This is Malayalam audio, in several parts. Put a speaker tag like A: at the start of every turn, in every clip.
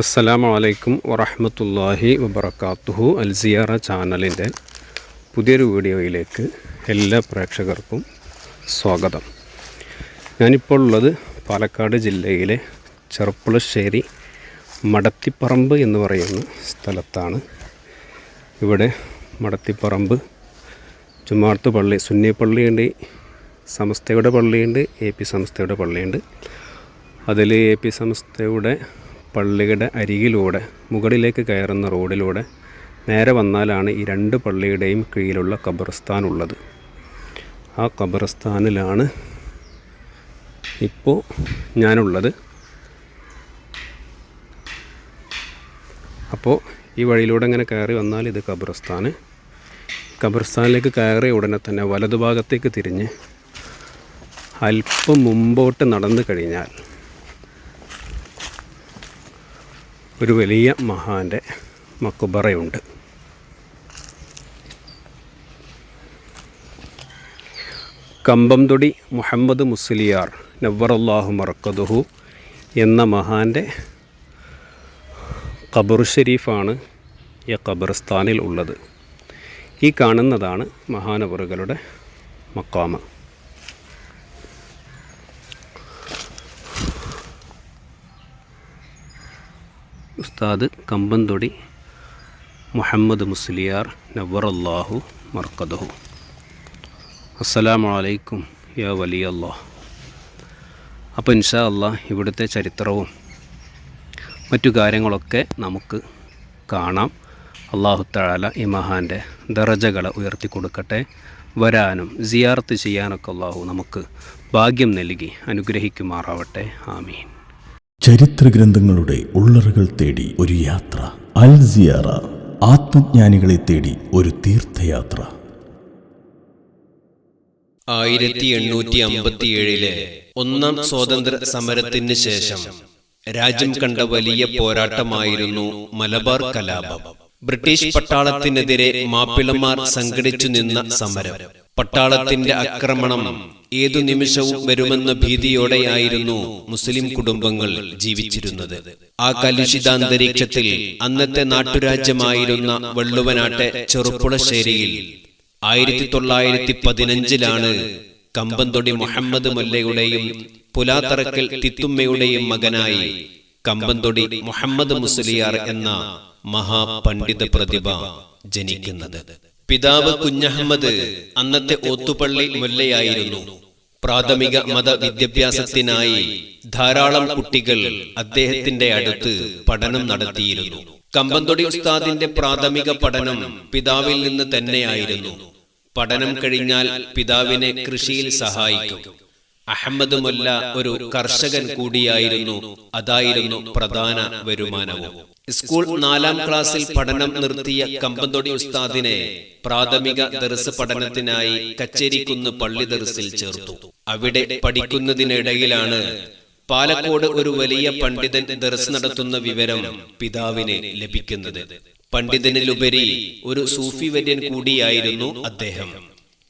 A: അസ്സലാമു അലൈക്കും വറഹമത്തല്ലാഹി വബർക്കാത്തുഹു അൽ സിയാറ ചാനലിന്റെ പുതിയൊരു വീഡിയോയിലേക്ക് എല്ലാ പ്രേക്ഷകർക്കും സ്വാഗതം. ഞാനിപ്പോൾ ഉള്ളത് പാലക്കാട് ജില്ലയിലെ ചെറുപ്പുളശ്ശേരി മടത്തിപ്പറമ്പ് എന്ന് പറയുന്ന സ്ഥലത്താണ്. ഇവിടെ മടത്തിപ്പറമ്പ് ചുമ്മാർത്ത് പള്ളി സുന്നി പള്ളിയുണ്ട് സമസ്തയുടെ പള്ളിയുണ്ട് എ പി സംസ്ഥയുടെ പള്ളിയുണ്ട്. അതിൽ എ പി സംസ്ഥയുടെ പള്ളിയുടെ അരികിലൂടെ മുകളിലേക്ക് കയറുന്ന റോഡിലൂടെ നേരെ വന്നാലാണ് ഈ രണ്ട് പള്ളിയുടെയും കീഴിലുള്ള ഖബർസ്ഥാൻ ഉള്ളത് ആ ഖബർസ്ഥാനിലാണ് ഇപ്പോൾ ഞാനുള്ളത്. അപ്പോൾ ഈ വഴിയിലൂടെ ഇങ്ങനെ കയറി വന്നാൽ ഇത് ഖബർസ്ഥാൻ ഖബർസ്ഥാനിലേക്ക് കയറിയ ഉടനെ തന്നെ വലതുഭാഗത്തേക്ക് തിരിഞ്ഞ് അല്പം മുമ്പോട്ട് നടന്നു കഴിഞ്ഞാൽ ഒരു വലിയ മഹാന്റെ മക്കുബറയുണ്ട്. കമ്പംതൊടി മുഹമ്മദ് മുസ്ലിയാർ നവറല്ലാഹു മറക്കതുഹു എന്ന മഹാന്റെ ഖബർ ഷരീഫാണ് ഈ ഖബർസ്ഥാനിൽ ഉള്ളത്. ഈ കാണുന്നതാണ് മഹാനവറുകളുടെ മക്കാമ്. ഉസ്താദ് കമ്പന്തൊടി മുഹമ്മദ് മുസ്ലിയാർ നവറല്ലാഹു മർക്കദഹു. അസ്സലാമു അലൈക്കും യാ വലിയ അള്ളാഹ് അപ്പോൾ ഇൻഷാ അള്ളാഹ് ഇവിടുത്തെ ചരിത്രവും മറ്റു കാര്യങ്ങളൊക്കെ നമുക്ക് കാണാം. അള്ളാഹു താല ഈ ദറജകളെ ഉയർത്തി കൊടുക്കട്ടെ. വരാനും സിയാർത്ത് ചെയ്യാനൊക്കെ അള്ളാഹു നമുക്ക് ഭാഗ്യം നൽകി അനുഗ്രഹിക്കുമാറാവട്ടെ. ആമീൻ.
B: ചരിത്രഗ്രന്ഥങ്ങളുടെ ഉള്ളറുകൾ തേടി ഒരു യാത്ര. അൽ സിയാറ ആത്മജ്ഞാനികളെ തേടി ഒരു തീർത്ഥയാത്ര.
C: ആയിരത്തി എണ്ണൂറ്റി അമ്പത്തിയേഴിലെ ഒന്നാം സ്വാതന്ത്ര്യ സമരത്തിന് ശേഷം രാജ്യം കണ്ട വലിയ പോരാട്ടമായിരുന്നു മലബാർ കലാപം. ബ്രിട്ടീഷ് പട്ടാളത്തിനെതിരെ മാപ്പിളമാർ സംഘടിച്ചു നിന്ന സമരം. പട്ടാളത്തിന്റെ ആക്രമണം ഏതു നിമിഷവും വരുമെന്ന ഭീതിയോടെയായിരുന്നു മുസ്ലിം കുടുംബങ്ങൾ ജീവിച്ചിരുന്നത്. ആ കലുഷിതാന്തരീക്ഷത്തിൽ അന്നത്തെ നാട്ടുരാജ്യമായിരുന്ന വള്ളുവനാട്ടെ ചെറുപ്പുളശ്ശേരിയിൽ ആയിരത്തി തൊള്ളായിരത്തി പതിനഞ്ചിലാണ് കമ്പന്തൊടി മുഹമ്മദ് മുല്ലയുടെയും പുലാത്തറക്കൽ തിത്തുമ്മയുടെയും മകനായി കമ്പന്തൊടി മുഹമ്മദ് മുസ്ലിയാർ എന്ന മഹാപണ്ഡിത പ്രതിഭ ജനിക്കുന്നത്. പിതാവ് കുഞ്ഞഹമ്മദ് അന്നത്തെ ഓത്തുപള്ളി മുല്ലയായിരുന്നു. പ്രാഥമിക മത വിദ്യാഭ്യാസത്തിനായി ധാരാളം കുട്ടികൾ അദ്ദേഹത്തിന്റെ അടുത്ത് പഠനം നടത്തിയിരുന്നു. കമ്പന്തൊടി ഉസ്താദിന്റെ പ്രാഥമിക പഠനം പിതാവിൽ നിന്ന് തന്നെയായിരുന്നു. പഠനം കഴിഞ്ഞാൽ പിതാവിനെ കൃഷിയിൽ സഹായിക്കും. അഹമ്മദ് മുല്ല ഒരു കർഷകൻ കൂടിയായിരുന്നു. അതായിരുന്നു പ്രധാന വരുമാനവും. സ്കൂൾ നാലാം ക്ലാസ്സിൽ പഠനം നിർത്തിയ കമ്പന്തൊടി ഉസ്താദിനെ പ്രാഥമിക ദർസ് പഠനത്തിനായി കച്ചേരിക്കുന്ന് പള്ളി ദർസിൽ ചേർത്തു. അവിടെ പഠിക്കുന്നതിനിടയിലാണ് പാലക്കോട് ഒരു വലിയ പണ്ഡിതൻ ദർസ് നടത്തുന്ന വിവരം പിതാവിന് ലഭിക്കുന്നത്. പണ്ഡിതനിലുപരി ഒരു സൂഫി വര്യൻ കൂടിയായിരുന്നു അദ്ദേഹം.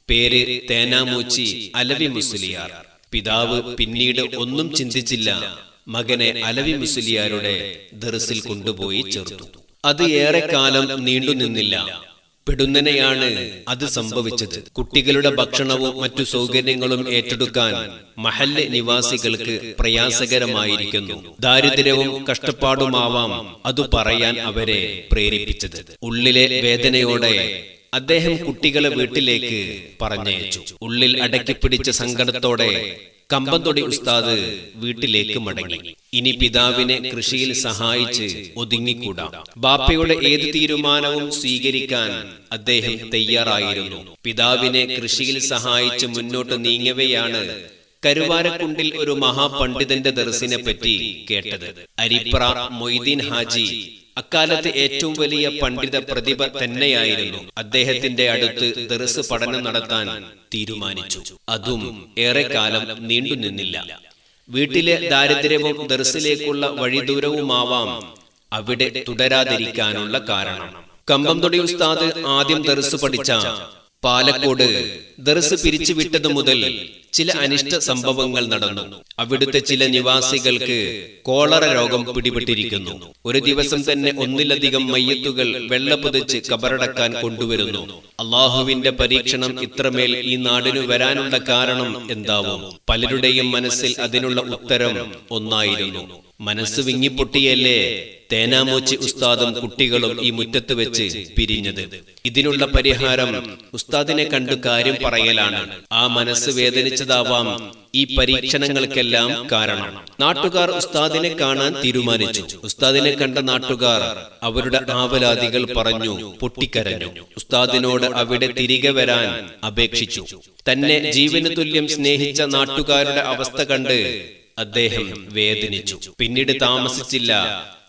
C: പേര് തേനാമൂച്ചി അലവി മുസ്ലിയാർ. പിതാവ് പിന്നീട് ഒന്നും ചിന്തിച്ചില്ല. മകനെ അലവി മുസ്ലിയാരുടെ ദർസിൽ കൊണ്ടുപോയി ചേർത്തു. അത് ഏറെക്കാലം നീണ്ടുനിന്നില്ല പെടുന്നനെയാണ് അത് സംഭവിച്ചത്. കുട്ടികളുടെ ഭക്ഷണവും മറ്റു സൗകര്യങ്ങളും ഏറ്റെടുക്കാൻ മഹല്ല് നിവാസികൾക്ക് പ്രയാസകരമായിരിക്കുന്നു. ദാരിദ്ര്യവും കഷ്ടപ്പാടുമാവാം. അത് പറയാൻ അവരെ പ്രേരിപ്പിച്ചത്. ഉള്ളിലെ വേദനയോടെ അദ്ദേഹം കുട്ടികളെ വീട്ടിലേക്ക് പറഞ്ഞയച്ചു. ഉള്ളിൽ അടക്കിപ്പിടിച്ച സങ്കടത്തോടെ കമ്പന്തൊടി ഉസ്താദ് വീട്ടിലേക്ക് മടങ്ങി. ഇനി പിതാവിനെ കൃഷിയിൽ സഹായിച്ച് ഒതുങ്ങിക്കൂടാ. ബാപ്പയുടെ ഏത് തീരുമാനവും സ്വീകരിക്കാൻ അദ്ദേഹം തയ്യാറായിരുന്നു. പിതാവിനെ കൃഷിയിൽ സഹായിച്ച് മുന്നോട്ട് നീങ്ങവെയാണ് കരുവാരക്കുണ്ടിൽ ഒരു മഹാപണ്ഡിതന്റെ ദർസിനെ പറ്റി കേട്ടത്. അരിപ്ര മൊയ്തീൻ ഹാജി അക്കാലത്ത് ഏറ്റവും വലിയ പണ്ഡിത പ്രതിഭ തന്നെയായിരുന്നു. അദ്ദേഹത്തിന്റെ അടുത്ത് ദർസ് പഠനം നടത്താൻ തീരുമാനിച്ചു. അതും ഏറെക്കാലം നീണ്ടുനിന്നില്ല വീട്ടിലെ ദാരിദ്ര്യവും ദർസിലേക്കുള്ള വഴിദൂരവുമാവാം അവിടെ തുടരാതിരിക്കാനുള്ള കാരണം. കമ്പംതൊടി ഉസ്താദ് ആദ്യം ദർസ് പഠിച്ച. പാലക്കോട്. ദർസ് പിരിച്ചുവിട്ടതു മുതൽ ചില അനിഷ്ട സംഭവങ്ങൾ നടന്നു. അവിടുത്തെ ചില നിവാസികൾക്ക് കോളറ രോഗം പിടിപെട്ടിരിക്കുന്നു. ഒരു ദിവസം തന്നെ ഒന്നിലധികം മയ്യത്തുകൾ വെള്ളപ്പുതച്ച് കബറടക്കാൻ കൊണ്ടുവരുന്നു. അള്ളാഹുവിന്റെ പരീക്ഷണം ഇത്രമേൽ ഈ നാടിനു വരാനുള്ള കാരണം എന്താവും? പലരുടെയും മനസ്സിൽ അതിനുള്ള ഉത്തരം ഒന്നായിരുന്നു. മനസ്സ് വിങ്ങിപ്പൊട്ടിയല്ലേ? തേനാമോച്ചി ഉസ്താദും കുട്ടികളും ഈ മുറ്റത്ത് വെച്ച് പിരിഞ്ഞത്. ഇതിനുള്ള പരിഹാരം ഉസ്താദിനെ കണ്ടു കാര്യം പറയലാണ്. ആ മനസ്സ് വേദനിച്ചതാവാം. ഈ പരീക്ഷണങ്ങൾക്കെല്ലാം കാരണം. നാട്ടുകാർ ഉസ്താദിനെ കാണാൻ തീരുമാനിച്ചു. ഉസ്താദിനെ കണ്ട നാട്ടുകാർ അവരുടെ ആവലാതികൾ പറഞ്ഞു പൊട്ടിക്കരഞ്ഞു. ഉസ്താദിനോട് അവിടെ തിരികെ വരാൻ അപേക്ഷിച്ചു. തന്നെ ജീവന് തുല്യം സ്നേഹിച്ച നാട്ടുകാരുടെ അവസ്ഥ കണ്ട് അദ്ദേഹം വേദനിച്ചു. പിന്നീട് താമസിച്ചില്ല.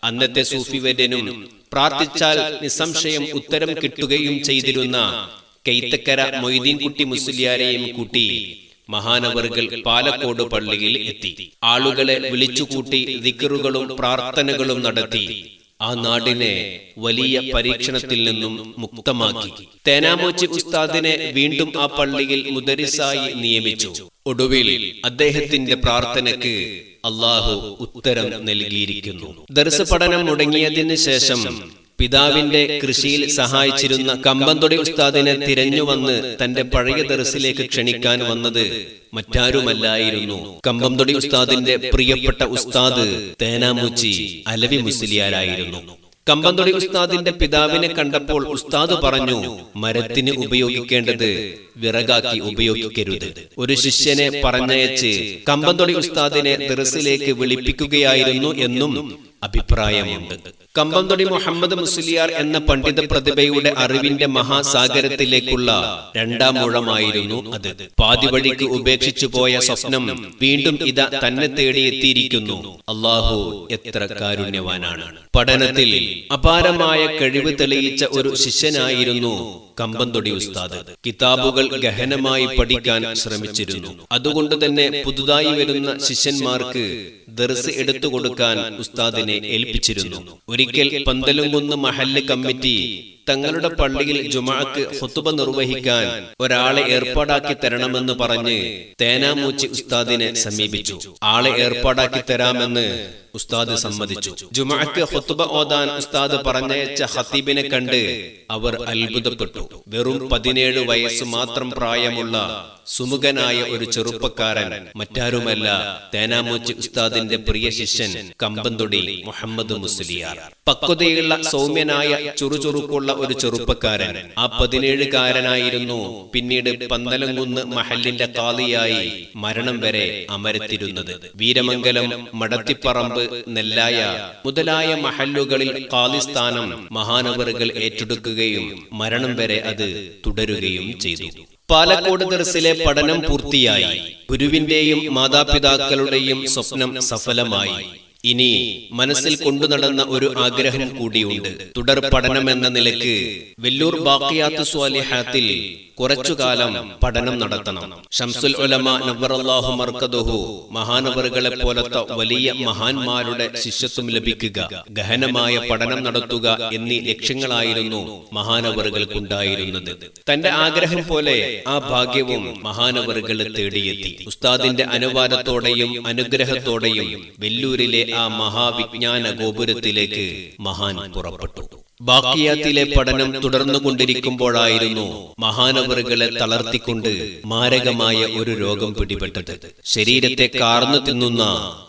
C: അന്നത്തെ സൂഫി വര്യനും പ്രാർത്ഥിച്ചാൽ നിസ്സംശയം ഉത്തരം കിട്ടുകയും ചെയ്തിരുന്ന കെയ്ത്തക്കര മൊയ്തീൻകുട്ടി മുസ്ലിയാരെയും കൂട്ടി മഹാനവറുകൾ പാലക്കോട് പള്ളിയിൽ എത്തി. ആളുകളെ വിളിച്ചുകൂട്ടി ദിക്കറുകളും പ്രാർത്ഥനകളും നടത്തി. ആ നാടിനെ വലിയ പരീക്ഷണത്തിൽ നിന്നും മുക്തമാക്കി. തേനാമോച്ചി ഉസ്താദിനെ വീണ്ടും ആ പള്ളിയിൽ മുദരിസായി നിയമിച്ചു. ഒടുവിൽ അദ്ദേഹത്തിന്റെ പ്രാർത്ഥനയ്ക്ക് അള്ളാഹു ഉത്തരം നൽകിയിരിക്കുന്നു. ദർശ പഠനം മുടങ്ങിയതിനു ശേഷം പിതാവിന്റെ കൃഷിയിൽ സഹായിച്ചിരുന്ന കമ്പന്തൊടി ഉസ്താദിനെ തിരഞ്ഞുവന്ന് തന്റെ പഴയ ദർസിലേക്ക് ക്ഷണിക്കാൻ വന്നത് മറ്റാരുമല്ലായിരുന്നു. കമ്പംതൊടി ഉസ്താദിന്റെ പ്രിയപ്പെട്ട ഉസ്താദ് തേനാമൂച്ചി അലവി മുസ്ലിയാരായിരുന്നു. കമ്പന്തൊടി ഉസ്താദിന്റെ പിതാവിനെ കണ്ടപ്പോൾ ഉസ്താദ് പറഞ്ഞു മരത്തിന് ഉപയോഗിക്കേണ്ടത് വിറകാക്കി ഉപയോഗിക്കരുത്. ഒരു ശിഷ്യനെ പറഞ്ഞയച്ച് കമ്പന്തൊടി ഉസ്താദിനെ ദർസിലേക്ക് വിളിപ്പിക്കുകയായിരുന്നു എന്നും അഭിപ്രായമുണ്ട്. കമ്പംതൊടി മുഹമ്മദ് മുസ്ലിയാർ എന്ന പണ്ഡിത പ്രതിഭയുടെ അറിവിന്റെ മഹാസാഗരത്തിലേക്കുള്ള രണ്ടാം മുഴമായിരുന്നു അത്. പാതിവഴിക്ക് ഉപേക്ഷിച്ചു പോയ സ്വപ്നം വീണ്ടും ഇതാ തന്നെ തേടി എത്തിയിരിക്കുന്നു. അള്ളാഹു എത്ര കാരുണ്യവാനാണ്. പഠനത്തിൽ അപാരമായ കഴിവ് തെളിയിച്ച ഒരു ശിഷ്യനായിരുന്നു കമ്പന്തൊടി ഉസ്താദ്. കിതാബുകൾ ഗഹനമായി പഠിക്കാൻ ശ്രമിച്ചിരുന്നു. അതുകൊണ്ട് തന്നെ പുതുതായി വരുന്ന ശിഷ്യന്മാർക്ക് ദർസ് എടുത്തു കൊടുക്കാൻ ഉസ്താദിനെ ഏൽപ്പിച്ചിരുന്നു. ഒരിക്കൽ പന്തലുംകുന്ന് മഹല്ല് കമ്മിറ്റി തങ്ങളുടെ പള്ളിയിൽ ജുമാക്ക് ഹുത്തുബ നിർവഹിക്കാൻ ഒരാളെ ഏർപ്പാടാക്കി തരണമെന്ന് പറഞ്ഞ് തേനാമൂച്ചി ഉസ്താദിനെ സമീപിച്ചു. ആളെ ഏർപ്പാടാക്കി തരാമെന്ന് ഉസ്താദ് സമ്മതിച്ചു. ജുമാക്ക് ഹുത്തുബ ഓദാൻ ഉസ്താദ് പറഞ്ഞയച്ച ഹത്തീബിനെ കണ്ട് അവർ അത്ഭുതപ്പെട്ടു. വെറും പതിനേഴ് വയസ്സ് മാത്രം പ്രായമുള്ള സുമുഖനായ ഒരു ചെറുപ്പക്കാരൻ മറ്റാരുമല്ല തേനാമൂച്ചി ഉസ്താദിന്റെ പ്രിയ ശിഷ്യൻ കമ്പന്തൊടി മുഹമ്മദ് മുസ്ലിയാർ. പക്വതയുള്ള സൗമ്യനായ ചുറുചുറുക്കുള്ള ഒരു ചെറുപ്പക്കാരൻ ആ പതിനേഴുകാരനായിരുന്നു. പിന്നീട് പന്തലംകുന്ന് മഹലിന്റെ കാളിയായി മരണം വരെ അമരത്തിരുന്നത്. വീരമംഗലം മടത്തിപ്പറമ്പ് നെല്ലായ മുതലായ മഹല്ലുകളിൽ കാളിസ്ഥാനം മഹാനവറുകൾ ഏറ്റെടുക്കുകയും മരണം വരെ അത് തുടരുകയും ചെയ്തു. പാലക്കോട് ദർസിലെ പഠനം പൂർത്തിയായി. ഗുരുവിന്റെയും മാതാപിതാക്കളുടെയും സ്വപ്നം സഫലമായി. ഇനി മനസ്സിൽ കൊണ്ടു നടന്ന ഒരു ആഗ്രഹം കൂടിയുണ്ട്. തുടർ പഠനം എന്ന നിലയ്ക്ക് വെല്ലൂർ ബാക്കിയാത്ത് സ്വാലിഹാത്തിൽ കുറച്ചുകാലം പഠനം നടത്തണം. ഷംസുൽ ഉലമ നബ്ബറല്ലാഹു മർക്കദുഹു മഹാനവറുകളെ പോലത്തെ വലിയ മഹാന്മാരുടെ ശിഷ്യത്വം ലഭിക്കുക ഗഹനമായ പഠനം നടത്തുക എന്നീ ലക്ഷ്യങ്ങളായിരുന്നു മഹാനവറുകൾക്കുണ്ടായിരുന്നത്. തന്റെ ആഗ്രഹം പോലെ ആ ഭാഗ്യവും മഹാനവറുകൾ തേടിയെത്തി. ഉസ്താദിന്റെ അനുവാദത്തോടെയും അനുഗ്രഹത്തോടെയും വെല്ലൂരിലെ ആ മഹാവിജ്ഞാന ഗോപുരത്തിലേക്ക് മഹാൻ പുറപ്പെട്ടു. ബാക്കിയാത്തിലെ പഠനം തുടർന്നുകൊണ്ടിരിക്കുമ്പോഴായിരുന്നു മഹാനവറുകളെ തളർത്തിക്കൊണ്ട് മാരകമായ ഒരു രോഗം പിടിപെട്ടത്. ശരീരത്തെ കാർന്നു തിന്നുന്ന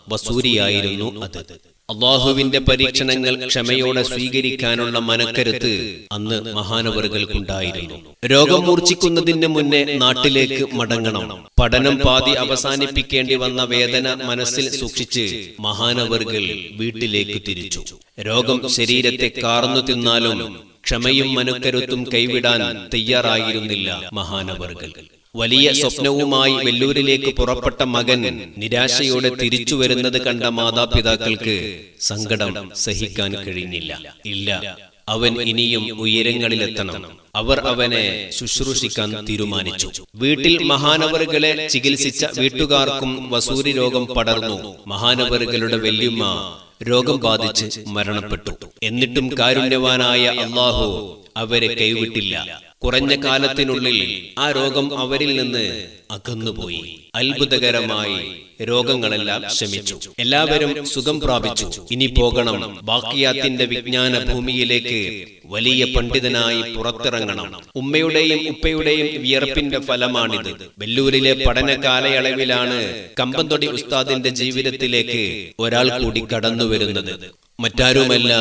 C: വസൂരിയായിരുന്നു അത്. അള്ളാഹുവിന്റെ പരീക്ഷണങ്ങൾ ക്ഷമയോടെ സ്വീകരിക്കാനുള്ള മനക്കരുത്ത് അന്ന് മഹാനവറുകൾക്കുണ്ടായിരുന്നു. രോഗം മൂർച്ഛിക്കുന്നതിന് മുന്നേ നാട്ടിലേക്ക് മടങ്ങണം. പഠനം പാതി അവസാനിപ്പിക്കേണ്ടി വന്ന വേദന മനസ്സിൽ സൂക്ഷിച്ച് മഹാനവറുകൾ വീട്ടിലേക്ക് തിരിച്ചു. രോഗം ശരീരത്തെ കാർന്നു തിന്നാലും ക്ഷമയും മനക്കരുത്തും കൈവിടാൻ തയ്യാറായിരുന്നില്ല മഹാനവറുകൾ. വലിയ സ്വപ്നവുമായി വെല്ലൂരിലേക്ക് പുറപ്പെട്ട മകൻ നിരാശയോടെ തിരിച്ചു വരുന്നത് കണ്ട മാതാപിതാക്കൾക്ക് സങ്കടം സഹിക്കാൻ കഴിഞ്ഞില്ല ഇല്ല. അവൻ ഇനിയും ഉയരങ്ങളിലെത്തണം. അവർ അവനെ ശുശ്രൂഷിക്കാൻ തീരുമാനിച്ചു. വീട്ടിൽ മഹാനവറുകളെ ചികിത്സിച്ച വീട്ടുകാർക്കും വസൂരി രോഗം പടർന്നു. മഹാനവറുകളുടെ വല്യമ്മ രോഗം ബാധിച്ച് മരണപ്പെട്ടു. എന്നിട്ടും കാരുണ്യവാനായ അള്ളാഹു അവരെ കൈവിട്ടില്ല. കുറഞ്ഞ കാലത്തിനുള്ളിൽ ആ രോഗം അവരിൽ നിന്ന് അകന്നുപോയി. അത്ഭുതകരമായി രോഗങ്ങളെല്ലാം ശമിച്ചു. എല്ലാവരും സുഖം പ്രാപിച്ചു. ഇനി പോകണം. ബാക്കിയാത്തിന്റെ വിജ്ഞാന ഭൂമിയിലേക്ക് വലിയ പണ്ഡിതനായി പുറത്തിറങ്ങണം. ഉമ്മയുടെയും ഉപ്പയുടെയും വിയർപ്പിന്റെ ഫലമാണിത്. വെല്ലൂരിലെ പഠന കാലയളവിലാണ് കമ്പന്തൊടി ഉസ്താദിന്റെ ജീവിതത്തിലേക്ക് ഒരാൾ കൂടി കടന്നു വരുന്നത് മറ്റാരുമല്ല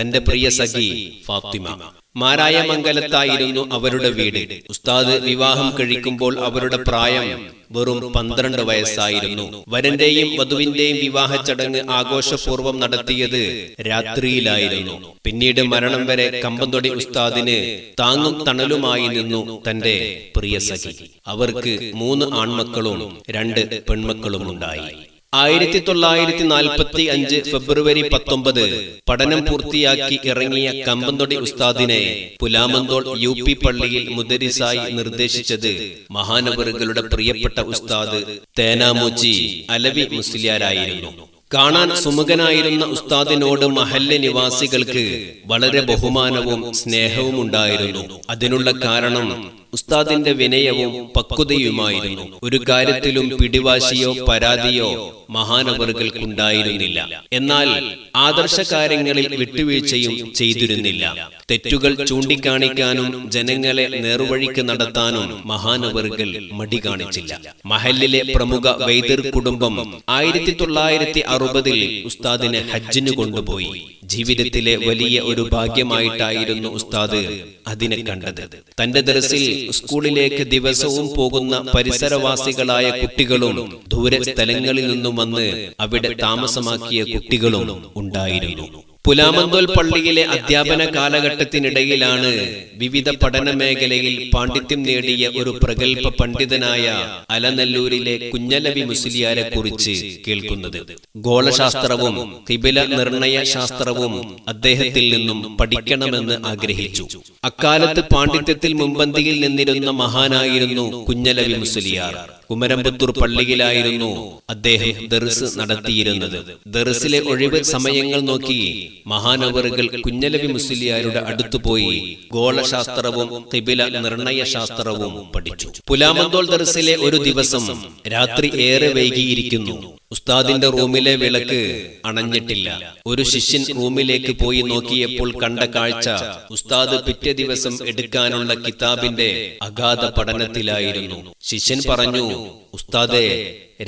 C: തന്റെ പ്രിയ സഖി ഫാത്തിമ. മാരായ മംഗലത്തായിരുന്നു അവരുടെ വീട്. ഉസ്താദ് വിവാഹം കഴിക്കുമ്പോൾ അവരുടെ പ്രായം വെറും പന്ത്രണ്ട് വയസ്സായിരുന്നു. വരന്റെയും വധുവിന്റെയും വിവാഹ ചടങ്ങ് ആഘോഷപൂർവം നടത്തിയത് രാത്രിയിലായിരുന്നു. പിന്നീട് മരണം വരെ കമ്പന്തൊടി ഉസ്താദിന് താങ്ങും തണലുമായി നിന്നു തന്റെ പ്രിയ സഖി. അവർക്ക് മൂന്ന് ആൺമക്കളും രണ്ട് പെൺമക്കളും ഉണ്ടായി ആയിരത്തി തൊള്ളായിരത്തി നാൽപ്പത്തി അഞ്ച് ഫെബ്രുവരി പത്തൊമ്പത് പഠനം പൂർത്തിയാക്കി ഇറങ്ങിയ കമ്പന്തൊടി ഉസ്താദിനെ പുലാമന്തോൾ യു പി പള്ളിയിൽ മുദരിസായി നിർദ്ദേശിച്ചത് മഹാനവറുകളുടെ പ്രിയപ്പെട്ട ഉസ്താദ് തേനാമൂച്ചി അലവി മുസ്ലിയാരായിരുന്നു. കാണാൻ സുമുഖനായിരുന്ന ഉസ്താദിനോട് മഹല്ല് നിവാസികൾക്ക് വളരെ ബഹുമാനവും സ്നേഹവും ഉണ്ടായിരുന്നു അതിനുള്ള കാരണം ഉസ്താദിന്റെ വിനയവും പക്വതയുമായിരുന്നു. ഒരു കാര്യത്തിലും പിടിവാശിയോ പരാതിയോ മഹാനവറുകൾക്കുണ്ടായിരുന്നില്ല എന്നാൽ ആദർശ കാര്യങ്ങളിൽ വിട്ടുവീഴ്ചയും ചെയ്തിരുന്നില്ല. തെറ്റുകൾ ചൂണ്ടിക്കാണിക്കാനും ജനങ്ങളെ നേർവഴിക്ക് നടത്താനും മഹാനവറുകൾ മടി കാണിച്ചില്ല. മഹലിലെ പ്രമുഖ വൈദ്യർ കുടുംബം ആയിരത്തി തൊള്ളായിരത്തി അറുപതിൽ ഉസ്താദിനെ ഹജ്ജിന് കൊണ്ടുപോയി. ജീവിതത്തിലെ വലിയ ഒരു ഭാഗ്യമായിട്ടായിരുന്നു ഉസ്താദ് അതിനെ കണ്ടത്. തന്റെ ദർസിൽ സ്കൂളിലേക്ക് ദിവസവും പോകുന്ന പരിസരവാസികളായ കുട്ടികളും ദൂരെ സ്ഥലങ്ങളിൽ നിന്നും വന്ന് അവിടെ താമസമാക്കിയ കുട്ടികളും ഉണ്ടായിരുന്നു. പുലാമന്തോൽ പള്ളിയിലെ അധ്യാപന കാലഘട്ടത്തിനിടയിലാണ് വിവിധ പഠന മേഖലയിൽ പാണ്ഡിത്യം നേടിയ ഒരു പ്രഗത്ഭ പണ്ഡിതനായ അലനല്ലൂരിലെ കുഞ്ഞലവി മുസ്ലിയാരെ കുറിച്ച് കേൾക്കുന്നത്. ഗോളശാസ്ത്രവും കിബില നിർണയ ശാസ്ത്രവും അദ്ദേഹത്തിൽ നിന്നും പഠിക്കണമെന്ന് ആഗ്രഹിച്ചു. അക്കാലത്ത് പാണ്ഡിത്യത്തിൽ മുൻപന്തിയിൽ നിന്നിരുന്ന മഹാനായിരുന്നു കുഞ്ഞലവി മുസ്ലിയാർ. കുമരമ്പത്തൂർ പള്ളിയിലായിരുന്നു അദ്ദേഹം ദർസ് നടത്തിയിരുന്നത്. ദർസിലെ ഒഴിവ് സമയങ്ങൾ നോക്കി മഹാനവറുകൾ കുഞ്ഞലവി മുസ്ലിയാരുടെ അടുത്തുപോയി ഗോളശാസ്ത്രവും തിബില നിർണയ ശാസ്ത്രവും പഠിച്ചു. പുലാമന്തോൾ ദർസിലെ ഒരു ദിവസം രാത്രി ഏറെ വൈകിയിരിക്കുന്നു. ഉസ്താദിന്റെ റൂമിലെ വിളക്ക് അണഞ്ഞിട്ടില്ല. ഒരു ശിഷ്യൻ റൂമിലേക്ക് പോയി നോക്കിയപ്പോൾ കണ്ട കാഴ്ച ഉസ്താദ് പിറ്റേ ദിവസം എടുക്കാനുള്ള കിതാബിന്റെ അഗാധ പഠനത്തിലായിരുന്നു. ശിഷ്യൻ പറഞ്ഞു ഉസ്താദെ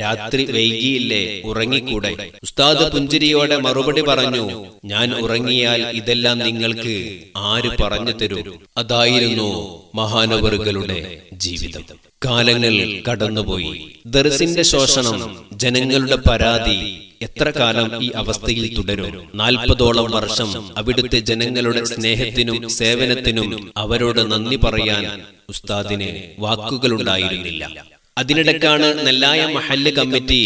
C: രാത്രി വൈകിയില്ലേ? ഉറങ്ങിക്കൂടെ? ഉസ്താദ് പുഞ്ചിരിയോടെ മറുപടി പറഞ്ഞു ഞാൻ ഉറങ്ങിയാൽ ഇതെല്ലാം നിങ്ങൾക്ക് ആര് പറഞ്ഞു തരൂ? അതായിരുന്നു മഹാനവറുകളുടെ ജീവിതം. കാലങ്ങൾ കടന്നുപോയി. ദർസിന്റെ ശോഷണം ജനങ്ങളുടെ പരാതി എത്ര കാലം ഈ അവസ്ഥയിൽ തുടരും? നാൽപ്പതോളം വർഷം അവിടുത്തെ ജനങ്ങളുടെ സ്നേഹത്തിനും സേവനത്തിനും അവരോട് നന്ദി പറയാൻ ഉസ്താദിന് വാക്കുകളുണ്ടായിരുന്നില്ല. അതിനിടക്കാണ് നെല്ലായ മഹല്ല് കമ്മിറ്റി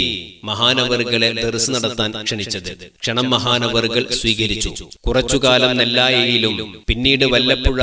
C: മഹാനവറുകളെ ദർസ് നടത്താൻ ക്ഷണിച്ചത്. ക്ഷണം മഹാനവറുകൾ സ്വീകരിച്ചു. കുറച്ചുകാലം നെല്ലായയിലും പിന്നീട് വല്ലപ്പുഴ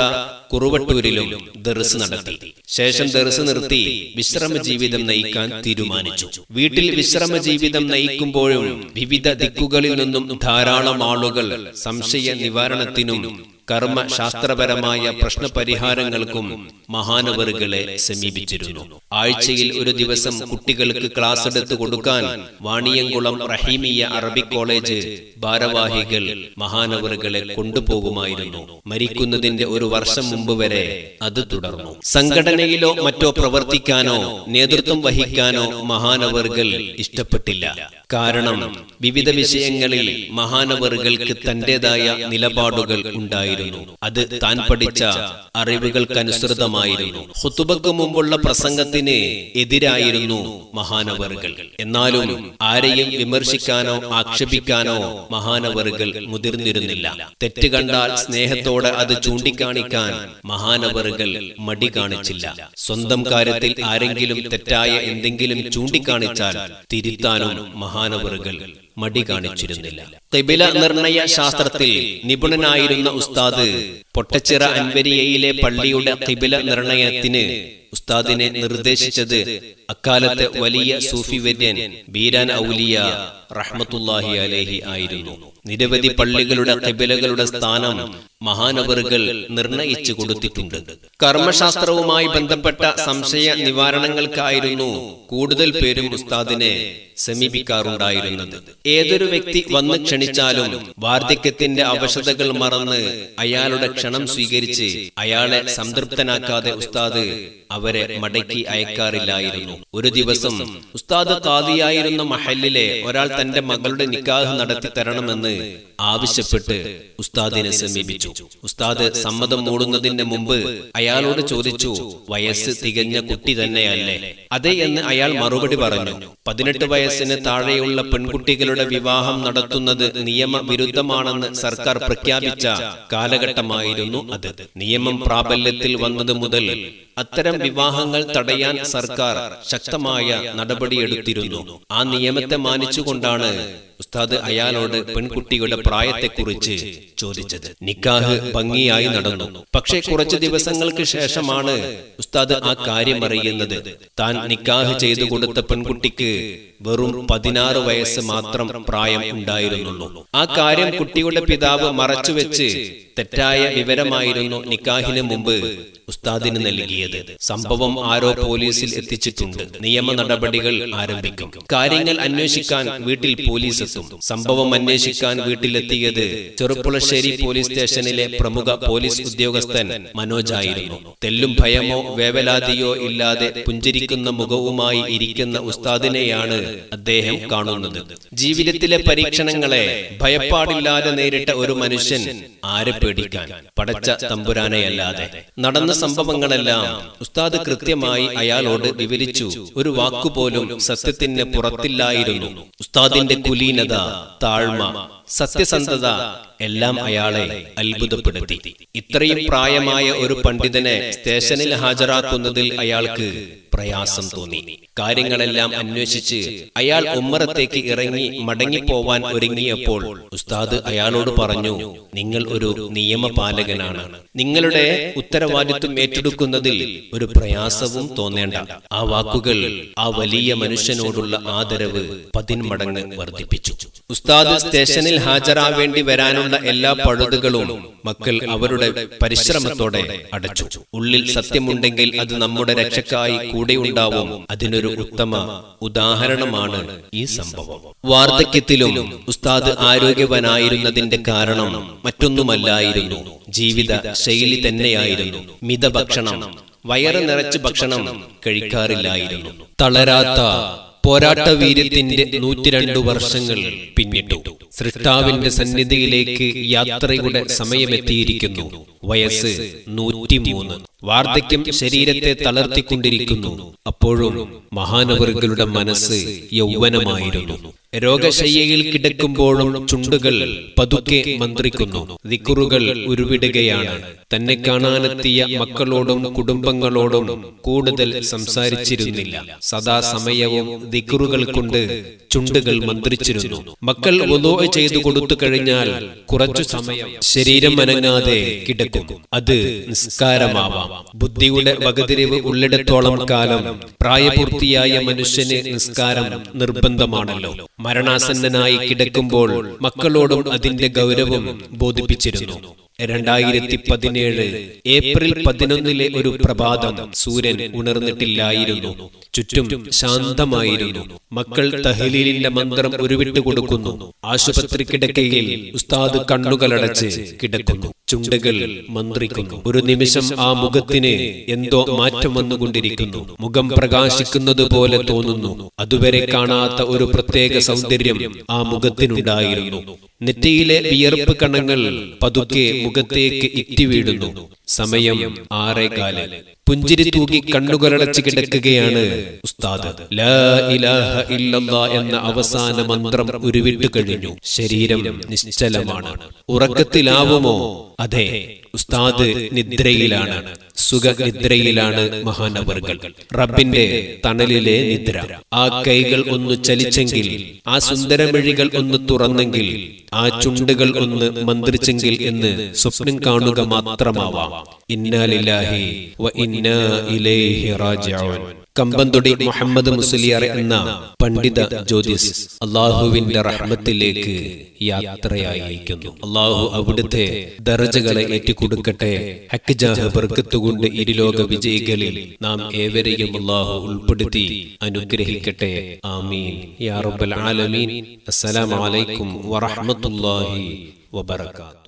C: കുറുവട്ടൂരിലും ദർസ് നടത്തി. ശേഷം ദർസ് നിർത്തി. വിശ്രമ ജീവിതം നയിക്കാൻ തീരുമാനിച്ചു. വീട്ടിൽ വിശ്രമ ജീവിതം നയിക്കുമ്പോഴും വിവിധ ദിക്കുകളിൽ നിന്നും ധാരാളം ആളുകൾ സംശയ നിവാരണത്തിനും കർമ്മശാസ്ത്രപരമായ പ്രശ്നപരിഹാരങ്ങൾക്കും മഹാനവറുകളെ സമീപിച്ചിരുന്നു. ആഴ്ചയിൽ ഒരു ദിവസം കുട്ടികൾക്ക് ക്ലാസ് എടുത്തു കൊടുക്കാൻ വാണിയംകുളം റഹീമിയ അറബിക് കോളേജ് ഭാരവാഹികൾ മഹാനവറുകളെ കൊണ്ടുപോകുമായിരുന്നു. മരിക്കുന്നതിന്റെ ഒരു വർഷം മുമ്പ് വരെ അത് തുടർന്നു. സംഘടനയിലോ മറ്റോ പ്രവർത്തിക്കാനോ നേതൃത്വം വഹിക്കാനോ മഹാനവറുകൾ ഇഷ്ടപ്പെട്ടില്ല. കാരണം വിവിധ വിഷയങ്ങളിൽ മഹാനവറുകൾക്ക് തന്റേതായ നിലപാടുകൾ ഉണ്ടായിരുന്നു. അത് താൻ പഠിച്ച അറിവുകൾക്കനുസൃതമായിരുന്നു. ഹുത്തുബക്ക് മുമ്പുള്ള പ്രസംഗത്തിന് എതിരായിരുന്നു മഹാനവറുകൾ. എന്നാലും ആരെയും വിമർശിക്കാനോ ആക്ഷേപിക്കാനോ മഹാനവറുകൾ മുതിർന്നിരുന്നില്ല. തെറ്റ് കണ്ടാൽ സ്നേഹത്തോടെ അത് ചൂണ്ടിക്കാണിക്കാൻ മഹാനവറുകൾ മടി കാണിച്ചില്ല. സ്വന്തം കാര്യത്തിൽ ആരെങ്കിലും തെറ്റായ എന്തെങ്കിലും ചൂണ്ടിക്കാണിച്ചാൽ തിരുത്താനും മഹാനവറുകൾ മടി കാണിച്ചിരുന്നില്ല. തെബില നിർണയ ശാസ്ത്രത്തിൽ നിപുണനായിരുന്ന ഉസ്താദ് പൊട്ടച്ചിറ അൻവരിയയിലെ പള്ളിയുടെ കിബില നിർണയത്തിന് ഉസ്താദിനെ നിർദ്ദേശിച്ചത് അക്കാലത്തെ വലിയ സൂഫി വര്യൻ ബീരാൻ ഔലിയ റഹ്മത്തുല്ലാഹി അലേഹി ആയിരുന്നു. നിരവധി പള്ളികളുടെ കിബിലകളുടെ സ്ഥാനം മഹാനവറുകൾ നിർണയിച്ചു കൊടുത്തിട്ടുണ്ട്. കർമ്മശാസ്ത്രവുമായി ബന്ധപ്പെട്ട സംശയ നിവാരണങ്ങൾക്കായിരുന്നു കൂടുതൽ പേരും ഉസ്താദിനെ സമീപിക്കാറുണ്ടായിരുന്നത്. ഏതൊരു വ്യക്തി വന്ന് ക്ഷണിച്ചാലും വാർദ്ധക്യത്തിന്റെ അവശതകൾ മറന്ന് അയാളുടെ ക്ഷണം സ്വീകരിച്ച് അയാളെ സംതൃപ്തനാക്കാതെ ഉസ്താദ് അവരെ മടക്കി അയക്കാറില്ലായിരുന്നു. ഒരു ദിവസം ഉസ്താദ് കാദിയായിരുന്ന മഹലിലെ ഒരാൾ തന്റെ മകളുടെ നിക്കാഹ് നടത്തി തരണമെന്ന് ആവശ്യപ്പെട്ട് ഉസ്താദിനെ സമീപിച്ചു. ഉസ്താദ് സമ്മതം മൂടുന്നതിന് മുമ്പ് അയാളോട് ചോദിച്ചു വയസ്സ് തികഞ്ഞ കുട്ടി തന്നെയല്ലേ? അതെ എന്ന് അയാൾ മറുപടി പറഞ്ഞു. പതിനെട്ട് വയസ്സിന് താഴെയുള്ള പെൺകുട്ടികളുടെ വിവാഹം നടത്തുന്നത് നിയമവിരുദ്ധമാണെന്ന് സർക്കാർ പ്രഖ്യാപിച്ച കാലഘട്ടമായിരുന്നു അത്. നിയമം പ്രാബല്യത്തിൽ വന്നത് മുതൽ അത്തരം വിവാഹങ്ങൾ തടയാൻ സർക്കാർ ശക്തമായ നടപടിയെടുത്തിരുന്നു. ആ നിയമത്തെ മാനിച്ചുകൊണ്ടാണ് ഉസ്താദ് അയാളോട് പെൺകുട്ടിയുടെ പ്രായത്തെക്കുറിച്ച് ചോദിച്ചത്. നിക്കാഹ് ഭംഗിയായി നടന്നു. പക്ഷേ കുറച്ച് ദിവസങ്ങൾക്ക് ശേഷമാണ് ഉസ്താദ് ആ കാര്യം അറിയുന്നത്. താൻ നിക്കാഹ് ചെയ്തു കൊടുത്ത പെൺകുട്ടിക്ക് വെറും പതിനാറ് വയസ്സ് മാത്രം പ്രായം ഉണ്ടായിരുന്നുള്ളൂ. ആ കാര്യം കുട്ടിയുടെ പിതാവ് മറച്ചുവെച്ച് തെറ്റായ വിവരമായിരുന്നു നിക്കാഹിന് മുമ്പ് ഉസ്താദിന് നൽകിയത്. സംഭവം ആരോ പോലീസിൽ എത്തിച്ചിട്ടുണ്ട്. നിയമ നടപടികൾ ആരംഭിക്കും. കാര്യങ്ങൾ അന്വേഷിക്കാൻ വീട്ടിൽ പോലീസ് എത്തും. സംഭവം അന്വേഷിക്കാൻ വീട്ടിലെത്തിയത് ചെറുപ്പുളശ്ശേരി പോലീസ് സ്റ്റേഷനിലെ പ്രമുഖ പോലീസ് ഉദ്യോഗസ്ഥൻ മനോജ് മനോജായിരുന്നു തെല്ലും ഭയമോ വേവലാതിയോ ഇല്ലാതെ പുഞ്ചിരിക്കുന്ന മുഖവുമായി ഇരിക്കുന്ന ഉസ്താദിനെയാണ് അദ്ദേഹം കാണുന്നത്. ജീവിതത്തിലെ പരീക്ഷണങ്ങളെ ഭയപ്പാടില്ലാതെ നേരിട്ട ഒരു മനുഷ്യൻ ആരെ പേടിക്കാൻ? പടച്ച തമ്പുരാനെയല്ലാതെ നടന്ന സംഭവങ്ങളെല്ലാം ഉസ്താദ് കൃത്യമായി അയാളോട് വിവരിച്ചു. ഒരു വാക്കുപോലും സത്യത്തിന് പുറത്തില്ലായിരുന്നു. ഉസ്താദിന്റെ കുലീനത താഴ്മ സത്യസന്ധത എല്ലാം അയാളെ അത്ഭുതപ്പെടുത്തി. ഇത്രയും പ്രായമായ ഒരു പണ്ഡിതനെ സ്റ്റേഷനിൽ ഹാജരാക്കുന്നതിൽ അയാൾക്ക് പ്രയാസം തോന്നി. കാര്യങ്ങളെല്ലാം അന്വേഷിച്ച് അയാൾ ഉമ്മറത്തേക്ക് ഇറങ്ങി മടങ്ങിപ്പോവാൻ ഒരുങ്ങിയപ്പോൾ ഉസ്താദ് അയാളോട് പറഞ്ഞു നിങ്ങൾ ഒരു നിയമപാലകനാണ്. നിങ്ങളുടെ ഉത്തരവാദിത്വം ഏറ്റെടുക്കുന്നതിൽ ഒരു പ്രയാസവും തോന്നേണ്ട. ആ വാക്കുകൾ ആ വലിയ മനുഷ്യനോടുള്ള ആദരവ് പതിന്മടങ്ങ് വർദ്ധിപ്പിച്ചു. ഉസ്താദ് സ്റ്റേഷനിൽ ഹാജരാവേണ്ടി വരാനുള്ള എല്ലാ പഴുതുകളും മക്കൾ അവരുടെ പരിശ്രമത്തോടെ അടച്ചു. ഉള്ളിൽ സത്യമുണ്ടെങ്കിൽ അത് നമ്മുടെ രക്ഷക്കായി കൂടെയുണ്ടാവും അതിനൊരു ഉത്തമ ഉദാഹരണമാണ് ഈ സംഭവം. വാർദ്ധക്യത്തിലും ഉസ്താദ് ആരോഗ്യവനായിരുന്നതിന്റെ കാരണം മറ്റൊന്നുമല്ലായിരുന്നു. ജീവിത ശൈലി തന്നെയായിരുന്നു. മിതഭക്ഷണം വയറ് നിറച്ച് ഭക്ഷണം കഴിക്കാറില്ലായിരുന്നു. തളരാത്ത പോരാട്ട വീര്യത്തിന്റെ നൂറ്റിരണ്ടു വർഷങ്ങൾ പിന്നിട്ടു. സൃഷ്ടാവിന്റെ സന്നിധിയിലേക്ക് യാത്രയുടെ സമയമെത്തിയിരിക്കുന്നു. വയസ്സ് നൂറ്റിമൂന്ന്. വാർദ്ധക്യം ശരീരത്തെ തളർത്തിക്കൊണ്ടിരിക്കുന്നു. അപ്പോഴും മഹാനവറുകളുടെ മനസ്സ് യൗവനമായിരുന്നു. രോഗശയ്യയിൽ കിടക്കുമ്പോഴും ചുണ്ടുകൾ പതുക്കെ മന്ത്രിക്കുന്നു. ദിക്കുറുകൾ ഉരുവിടുകയാണ്. തന്നെ കാണാനെത്തിയ മക്കളോടും കുടുംബങ്ങളോടും കൂടുതൽ സംസാരിച്ചിരുന്നില്ല. സദാസമയവും ദിക്കുറുകൾ കൊണ്ട് ചുണ്ടുകൾ മന്ത്രിച്ചിരുന്നു. മക്കൾ ഒതോ ചെയ്തു കൊടുത്തു കഴിഞ്ഞാൽ കുറച്ചു സമയം ശരീരം അനങ്ങാതെ കിടക്കും. അത് നിസ്കാരമാവാം. ബുദ്ധിയുടെ വകതിരിവ് ഉള്ളിടത്തോളം കാലം പ്രായപൂർത്തിയായ മനുഷ്യന് നിസ്കാരം നിർബന്ധമാണല്ലോ. മരണാസന്നനായി കിടക്കുമ്പോൾ മക്കളോടും അതിന്റെ ഗൗരവം ബോധിപ്പിച്ചിരുന്നു. രണ്ടായിരത്തി പതിനേഴ് ഏപ്രിൽ പതിനൊന്നിലെ ഒരു പ്രഭാതം സൂര്യൻ ഉണർന്നിട്ടില്ലായിരുന്നു. ചുറ്റും ശാന്തമായിരുന്നു. മക്കൾ തഹലീലിന്റെ മന്ത്രം ഉരുവിട്ട് കൊടുക്കുന്നു. ആശുപത്രി കിടക്കയിൽ ഉസ്താദ് കണ്ണുകളടച്ച് കിടക്കുന്നു. ചുണ്ടുകൾ മന്ത്രിക്കുന്നു. ഒരു നിമിഷം ആ മുഖത്തിന് എന്തോ മാറ്റം വന്നുകൊണ്ടിരിക്കുന്നു. മുഖം പ്രകാശിക്കുന്നത് പോലെ തോന്നുന്നു. അതുവരെ കാണാത്ത ഒരു പ്രത്യേക സൗന്ദര്യം ആ മുഖത്തിനുണ്ടായിരുന്നു. നെറ്റിയിലെ വിയർപ്പ് കണങ്ങൾ പതുക്കെ മുഖത്തേക്ക് ഇറ്റി വീഴുന്നു സമയം ആറേകാൽ. പുഞ്ചിരി തൂക്കി കണ്ണുകളടച്ച് കിടക്കുകയാണ് ഉസ്താദ്. ലാ ഇലാഹ എന്ന അവസാന മന്ത്രം ഉരുവിട്ട് കഴിഞ്ഞു. ശരീരം നിശ്ചലമാണ്. ഉറക്കത്തിലാവുമോ? അതെ ഉസ്താദ് നിദ്രയിലാണ്. സുഖനിദ്രയിലാണ് മഹാനവർകൾ റബ്ബിന്റെ തണലിലെ നിദ്ര. ആ കൈകൾ ഒന്ന് ചലിച്ചെങ്കിൽ ആ സുന്ദരമിഴികൾ ഒന്ന് തുറന്നെങ്കിൽ ആ ചുണ്ടുകൾ ഒന്ന് മന്ത്രിച്ചെങ്കിൽ എന്ന് സ്വപ്നം കാണുക മാത്രമാവാം. ഇന്നാലില്ലാഹി ഇന്നാ ഇലൈഹി റാജിഊൻ. കമ്പന്തൊടി മുഹമ്മദ് മുസ്ലിയാർ എന്ന പണ്ഡിത ജ്യോതിസ് അള്ളാഹുവിന്റെ റഹ്മത്തിലേക്ക് യാത്രയായിരിക്കുന്നു. അള്ളാഹു അവിടുത്തെ ദർജകളെ ഏറ്റുകൊടുക്കട്ടെ. ഹക്ജാഹ് ബർക്കത്തുകൊണ്ട് ഇരുലോക വിജയികളിൽ നാം ഏവരെയും അള്ളാഹു ഉൾപ്പെടുത്തി അനുഗ്രഹിക്കട്ടെ. ആമീൻ. യാ റബ്ബൽ ആലമീൻ. അസ്സലാമു അലൈക്കും വറഹ്മത്തുള്ളാഹി വബറകാതുഹു.